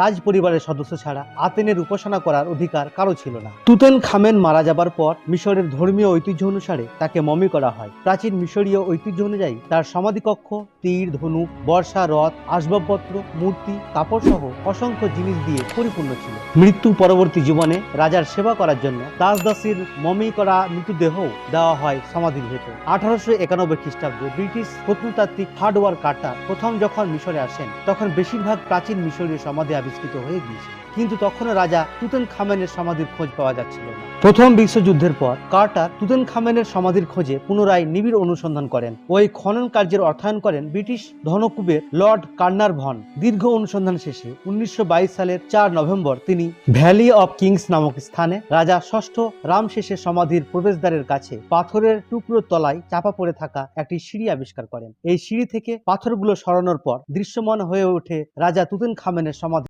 রাজ পরিবারের সদস্য ছাড়া আতেনের উপাসনা করার অধিকার কারও ছিল না। তুতেন খামেন মারা যাবার পর মিশরের ধর্মীয় ঐতিহ্য অনুসারে তাকে মমি করা হয়। প্রাচীন মিশরীয় ঐতিহ্য অনুযায়ী তার সমাধিকক্ষ, তীর, ধনুক, বর্ষা, রথ, আসবাবপত্র, মূর্তি কাপড় সহ অসংখ্য জিনিস দিয়ে পরিপূর্ণ ছিল। মৃত্যু পরবর্তী জীবনে রাজার সেবা করার জন্য দাস দাসীর মমি করা মৃতদেহ দেওয়া হয় সমাধির ভেতর। আঠারোশো একানব্বই খ্রিস্টাব্দে ব্রিটিশ প্রত্নতাত্ত্বিক হার্ডওয়ার কার্টার প্রথম যখন মিশরে আসেন, তখন বেশিরভাগ প্রাচীন মিশরীয় সমাধি আবিষ্কৃত হয়ে গিয়েছিল। কিন্তু তখনও রাজা তুতেন খামেনের সমাধির খোঁজ পাওয়া যাচ্ছিল না। প্রথম বিশ্বযুদ্ধের পর কার্টার তুতেন খামেনের সমাধির খোঁজে পুনরায় নিবিড় অনুসন্ধান করেন ওই খনন কার্যের অর্থায়ন করেন ব্রিটিশ ধনকুবের লর্ড কার্নার ভন দীর্ঘ অনুসন্ধান শেষে উনিশশো সালের চার নভেম্বর তিনি ভ্যালি অফ কিংস নামক স্থানে রাজা ষষ্ঠ রামশেষের সমাধির প্রবেশদ্বারের কাছে পাথরের টুকরোর তলায় চাপা পড়ে থাকা একটি সিঁড়ি আবিষ্কার করেন। এই সিঁড়ি থেকে পাথরগুলো সরানোর পর দৃশ্যমান হয়ে ওঠে রাজা তুতেন খামেনের সমাধি।